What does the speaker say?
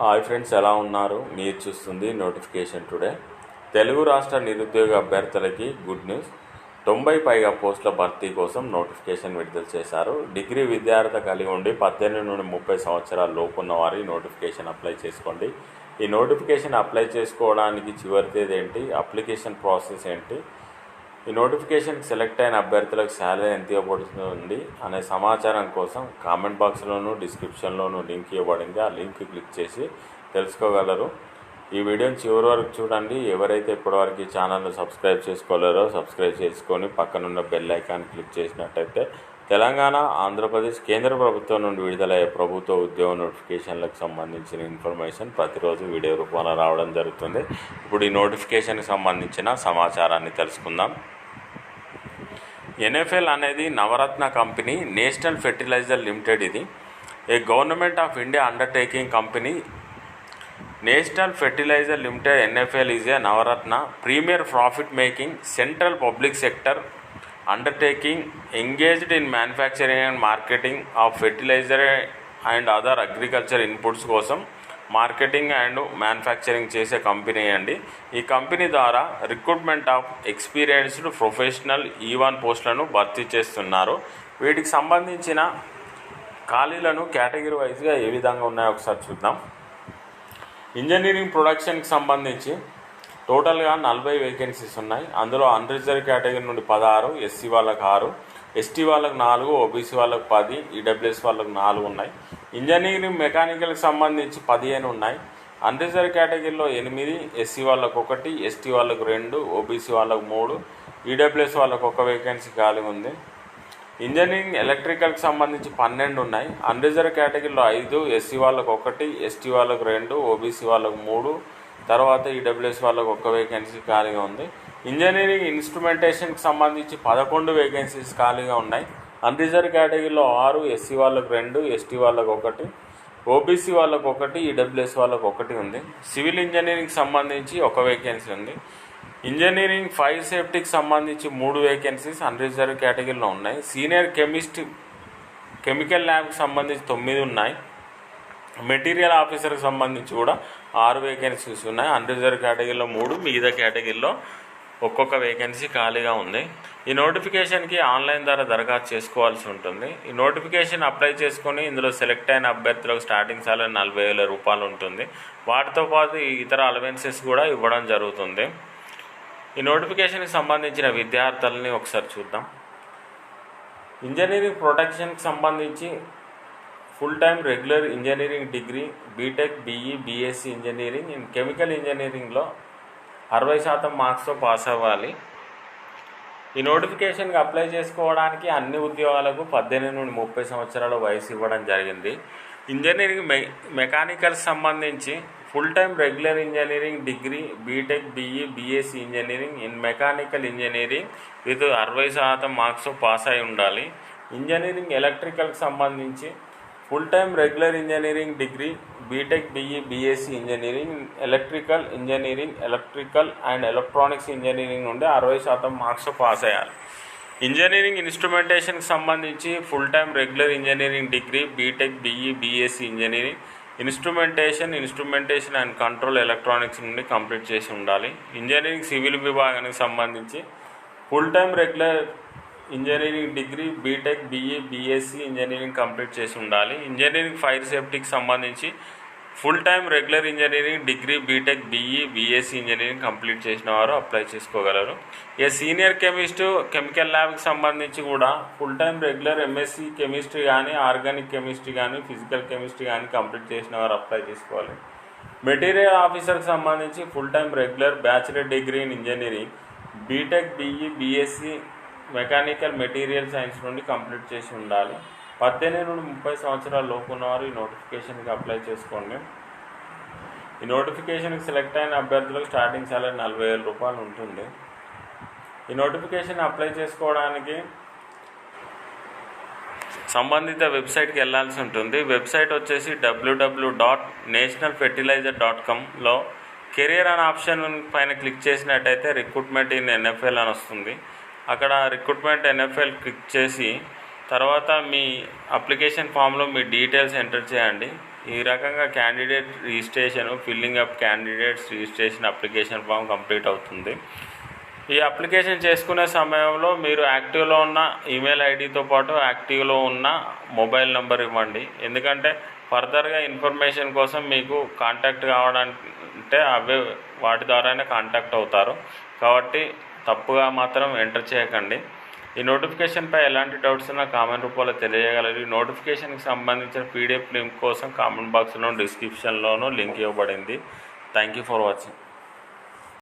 Hi friends ఎలా ఉన్నారు? మీరు చూస్తుంది నోటిఫికేషన్ టుడే తెలుగు రాష్ట్ర నిరుద్యోగ అభ్యర్థులకి గుడ్ న్యూస్ తొంభై పైగా పోస్టుల భర్తీ కోసం నోటిఫికేషన్ విడుదల చేశారు. డిగ్రీ విద్యార్థి కలిగి ఉండి పద్దెనిమిది నుండి ముప్పై సంవత్సరాల లోపు ఉన్న వారి నోటిఫికేషన్ అప్లై చేసుకోండి. ఈ నోటిఫికేషన్ అప్లై చేసుకోవడానికి చివరి తేదీ ఏంటి? అప్లికేషన్ ప్రాసెస్ ఏంటి? ఈ నోటిఫికేషన్ సెలెక్ట్ అయిన అభ్యర్థులకు శాలరీ ఎంత ఇవ్వబడుతుంది అనే సమాచారం కోసం కామెంట్ బాక్స్లోను డిస్క్రిప్షన్లోను లింక్ ఇవ్వబడింది. ఆ లింక్ క్లిక్ చేసి తెలుసుకోగలరు. ఈ వీడియోని చివరి వరకు చూడండి. ఎవరైతే ఇప్పటివరకు ఈ ఛానల్ను సబ్స్క్రైబ్ చేసుకోలేరో సబ్స్క్రైబ్ చేసుకొని పక్కనున్న బెల్ ఐకాన్ క్లిక్ చేసినట్టయితే తెలంగాణ ఆంధ్రప్రదేశ్ కేంద్ర ప్రభుత్వం నుండి విడుదలయ్యే ప్రభుత్వ ఉద్యోగ నోటిఫికేషన్లకు సంబంధించిన ఇన్ఫర్మేషన్ ప్రతిరోజు వీడియో రూపంలో రావడం జరుగుతుంది. ఇప్పుడు ఈ నోటిఫికేషన్కి సంబంధించిన సమాచారాన్ని తెలుసుకుందాం. ఎన్ఎఫ్ఎల్ అనేది Navratna company national fertilizer limited ఇది. A government of India undertaking company national fertilizer limited NFL is a Navratna premier profit making central public sector undertaking engaged in manufacturing and marketing of fertilizer and other agriculture inputs కోసం marketing and manufacturing చేసే company అండి. ఈ company ద్వారా recruitment of experienced professional e ఈవాన్ పోస్టులను భర్తీ చేస్తున్నారు. వీటికి సంబంధించిన ఖాళీలను కేటగిరీ వైజ్గా ఏ విధంగా ఉన్నాయో ఒకసారి చూద్దాం. ఇంజనీరింగ్ ప్రొడక్షన్కి సంబంధించి టోటల్గా నలభై వేకెన్సీస్ ఉన్నాయి. అందులో అన్రిజర్వ్ కేటగిరీ నుండి పదహారు ఎస్సీ వాళ్ళకు ఆరు ఎస్టీ వాళ్ళకు నాలుగు ఓబీసీ వాళ్ళకు పది ఈడబ్ల్యూఎస్ వాళ్ళకు నాలుగు ఉన్నాయి. ఇంజనీరింగ్ మెకానికల్కి సంబంధించి పదిహేను ఉన్నాయి. అన్రిజర్వ్ కేటగిరీలో ఎనిమిది ఎస్సీ వాళ్ళకు ఒకటి ఎస్టీ వాళ్ళకు రెండు ఓబీసీ వాళ్ళకు మూడు ఈడబ్ల్యూఎస్ వాళ్ళకు ఒక వేకెన్సీ ఖాళీ ఉంది. ఇంజనీరింగ్ ఎలక్ట్రికల్కి సంబంధించి పన్నెండు ఉన్నాయి. అన్రిజర్వ్ కేటగిరీలో ఐదు ఎస్సీ వాళ్ళకు ఒకటి ఎస్టీ వాళ్ళకు రెండు ఓబీసీ వాళ్ళకు మూడు తర్వాత ఈడబ్ల్యూఎస్ వాళ్ళకు ఒక వేకెన్సీ ఖాళీగా ఉంది. ఇంజనీరింగ్ ఇన్స్ట్రుమెంటేషన్కి సంబంధించి పదకొండు వేకెన్సీస్ ఖాళీగా ఉన్నాయి. అన్రిజర్వ్ కేటగిరీలో ఆరు ఎస్సీ వాళ్ళకు రెండు ఎస్టీ వాళ్ళకు ఒకటి ఓబీసీ వాళ్ళకు ఒకటి ఈడబ్ల్యూఎస్ వాళ్ళకు ఒకటి ఉంది. సివిల్ ఇంజనీరింగ్కి సంబంధించి ఒక వేకెన్సీ ఉంది. ఇంజనీరింగ్ ఫైర్ సేఫ్టీకి సంబంధించి మూడు వేకెన్సీస్ అన్రిజర్వ్ కేటగిరీలో ఉన్నాయి. సీనియర్ కెమిస్ట్ కెమికల్ ల్యాబ్కి సంబంధించి తొమ్మిది ఉన్నాయి. మెటీరియల్ ఆఫీసర్కి సంబంధించి కూడా ఆరు వేకెన్సీస్ ఉన్నాయి. అన్రిజర్వ్ కేటగిరీలో మూడు మిగతా కేటగిరీలో ఒక్కొక్క వేకెన్సీ ఖాళీగా ఉంది. ఈ నోటిఫికేషన్కి ఆన్లైన్ ద్వారా దరఖాస్తు చేసుకోవాల్సి ఉంటుంది. ఈ నోటిఫికేషన్ అప్లై చేసుకొని ఇందులో సెలెక్ట్ అయిన అభ్యర్థులకు స్టార్టింగ్ సాలరీ నలభై వేల రూపాయలు ఉంటుంది. వాటితో పాటు ఇతర అలవెన్సెస్ కూడా ఇవ్వడం జరుగుతుంది. ఈ నోటిఫికేషన్కి సంబంధించిన విద్యార్థులని ఒకసారి చూద్దాం. ఇంజనీరింగ్ ప్రొటెక్షన్కి సంబంధించి full time regular engineering degree BTech BE BSc engineering in chemical ఇంజనీరింగ్లో అరవై శాతం మార్క్స్తో పాస్ అవ్వాలి. ఈ నోటిఫికేషన్కి అప్లై చేసుకోవడానికి అన్ని ఉద్యోగాలకు పద్దెనిమిది నుండి ముప్పై సంవత్సరాల వయసు ఇవ్వడం జరిగింది. ఇంజనీరింగ్ మె మెకానికల్ సంబంధించి full time regular engineering degree BTech BE BSc engineering in mechanical engineering with అరవై శాతం మార్క్స్ పాస్ అయి ఉండాలి. ఇంజనీరింగ్ ఎలక్ట్రికల్కి సంబంధించి full time regular engineering degree BTech BE BSc engineering electrical engineering electrical and electronics engineering నుండి అరవై శాతం marks pass అయ్యాలి ఇంజనీరింగ్ ఇన్స్ట్రుమెంటేషన్కి సంబంధించి full time regular engineering degree BTech BE BSc engineering instrumentation instrumentation and control electronics నుండి complete చేసి ఉండాలి. Engineering civil విభాగానికి సంబంధించి full time regular engineering degree BTech BE BSc engineering complete చేసి ఉండాలి. ఇంజనీరింగ్ ఫైర్ సేఫ్టీకి సంబంధించి full time regular engineering degree BTech BE BSc engineering complete చేసిన వారు అప్లై చేసుకోగలరు. ఇక సీనియర్ కెమిస్ట్ కెమికల్ ల్యాబ్కి సంబంధించి కూడా full time regular MSc chemistry కానీ ఆర్గానిక్ కెమిస్ట్రీ కానీ ఫిజికల్ కెమిస్ట్రీ కానీ కంప్లీట్ చేసిన వారు అప్లై చేసుకోవాలి. మెటీరియల్ ఆఫీసర్కి సంబంధించి full time regular bachelor degree in engineering BTech BE BSc mechanical material science నుండి కంప్లీట్ చేసి ఉండాలి. పద్దెనిమిది నుండి ముప్పై సంవత్సరాల లోపు ఉన్నవారు ఈ నోటిఫికేషన్కి అప్లై చేసుకోండి. ఈ నోటిఫికేషన్కి సెలెక్ట్ అయిన అభ్యర్థులకు స్టార్టింగ్ సాలరీ నలభై వేల రూపాయలు ఉంటుంది. ఈ నోటిఫికేషన్ అప్లై చేసుకోవడానికి సంబంధిత వెబ్సైట్కి వెళ్ళాల్సి ఉంటుంది. వెబ్సైట్ వచ్చేసి WWW dot national fertilizer dot కామ్లో career అనే ఆప్షన్ పైన క్లిక్ చేసినట్టయితే రిక్రూట్మెంట్ ఇన్ ఎన్ఎఫ్ఎల్ అని వస్తుంది. అక్కడ రిక్రూట్మెంట్ ఎన్ఎఫ్ఎల్ క్లిక్ చేసి తర్వాత మీ అప్లికేషన్ ఫామ్లో మీ డీటెయిల్స్ ఎంటర్ చేయండి. ఈ రకంగా candidate registration filling up candidates registration application form complete అవుతుంది. ఈ అప్లికేషన్ చేసుకునే సమయంలో మీరు యాక్టివ్లో ఉన్న ఈమెయిల్ ఐడితో పాటు యాక్టివ్లో ఉన్న మొబైల్ నెంబర్ ఇవ్వండి. ఎందుకంటే ఫర్దర్గా ఇన్ఫర్మేషన్ కోసం మీకు కాంటాక్ట్ కావాలంటే అవే వాటి ద్వారానే కాంటాక్ట్ అవుతారు. కాబట్టి తప్పుగా మాత్రం ఎంటర్ చేయకండి. ఈ నోటిఫికేషన్పై ఎలాంటి డౌట్స్ ఉన్నా కామెంట్ రూపంలో తెలియగలరు ఈ నోటిఫికేషన్కి సంబంధించిన పీడిఎఫ్ లింక్ కోసం కామెంట్ బాక్స్లో డిస్క్రిప్షన్లోనూ లింక్ ఇవ్వబడింది. Thank you for watching